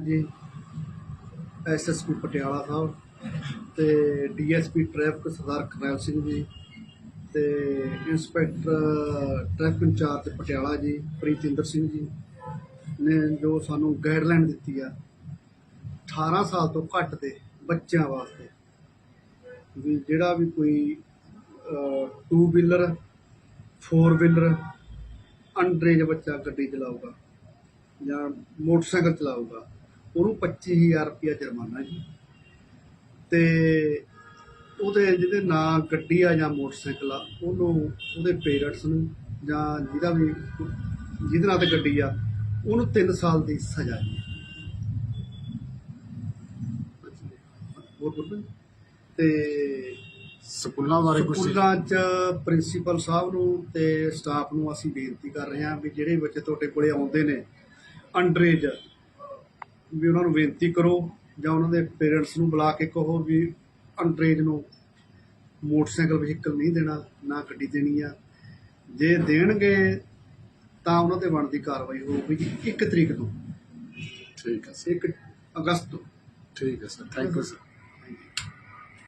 ਜੀ। ਐਸਐਸਪੀ ਪਟਿਆਲਾ ਸਾਹਿਬ ਤੇ ਡੀਐਸਪੀ ਟ੍ਰੈਫਿਕ ਸਰਦਾਰ ਕਰਨੈਲ ਸਿੰਘ ਜੀ ਤੇ ਇੰਸਪੈਕਟਰ ਟ੍ਰੈਫਿਕ ਇੰਚਾਰਜ ਪਟਿਆਲਾ ਜੀ, ਪ੍ਰੀਤਿੰਦਰ ਸਿੰਘ ਜੀ ਨੇ ਜੋ ਸਾਨੂੰ ਗਾਈਡਲਾਈਨ ਦਿੱਤੀ ਆ 18 ਸਾਲ ਤੋਂ ਘੱਟ ਦੇ ਬੱਚਿਆਂ ਵਾਸਤੇ ਵੀ ਜਿਹੜਾ ਵੀ ਕੋਈ two wheeler four wheeler underage ਬੱਚਾ ਗੱਡੀ ਚਲਾਊਗਾ ਜਾਂ ਮੋਟਰਸਾਈਕਲ ਚਲਾਊਗਾ। ਉਹਨੂੰ 25000 ਰੁਪਇਆ ਜੁਰਮਾਨਾ ਜੀ। ਤੇ ਉਹਦੇ ਜਿਹਦੇ ਨਾਂ ਗੱਡੀ ਆ ਜਾਂ ਮੋਟਰਸਾਈਕਲ ਆ ਉਹਨੂੰ ਉਹਦੇ ਪੇਰੈਂਟਸ ਨੂੰ ਜਾਂ ਜਿਹਦਾ ਵੀ ਜਿਹਦੇ ਨਾਂ ਤੇ ਗੱਡੀ ਆ ਉਹਨੂੰ 3 ਸਾਲ ਦੀ ਸਜ਼ਾ ਜੀ। ਤੇ ਸਕੂਲਾਂ ਬਾਰੇ ਕੁਝ ਸਕੂਲਾਂ 'ਚ ਪ੍ਰਿੰਸੀਪਲ ਸਾਹਿਬ ਨੂੰ ਤੇ ਸਟਾਫ ਨੂੰ ਅਸੀਂ ਬੇਨਤੀ ਕਰ ਰਹੇ ਹਾਂ ਵੀ ਜਿਹੜੇ ਬੱਚੇ ਤੁਹਾਡੇ ਕੋਲੇ ਆਉਂਦੇ ਨੇ ਅੰਡਰੇਜ ਵੀ ਉਹਨਾਂ ਨੂੰ ਬੇਨਤੀ ਕਰੋ ਜਾਂ ਉਹਨਾਂ ਦੇ ਪੇਰੈਂਟਸ ਨੂੰ ਬੁਲਾ ਕੇ ਕਹੋ ਵੀ ਅੰਡਰੇਜ ਨੂੰ ਮੋਟਰਸਾਈਕਲ ਵਹੀਕਲ ਨਹੀਂ ਦੇਣਾ ਨਾ ਗੱਡੀ ਦੇਣੀ ਆ। ਜੇ ਦੇਣਗੇ ਤਾਂ ਉਹਨਾਂ ਤੇ ਬਣਦੀ ਕਾਰਵਾਈ ਹੋਊਗੀ 1 ਤਰੀਕ ਤੋਂ। ਠੀਕ ਹੈ ਸਰ। 1 ਅਗਸਤ ਤੋਂ। ਠੀਕ ਹੈ ਸਰ ਥੈਂਕ ਯੂ ਸਰ।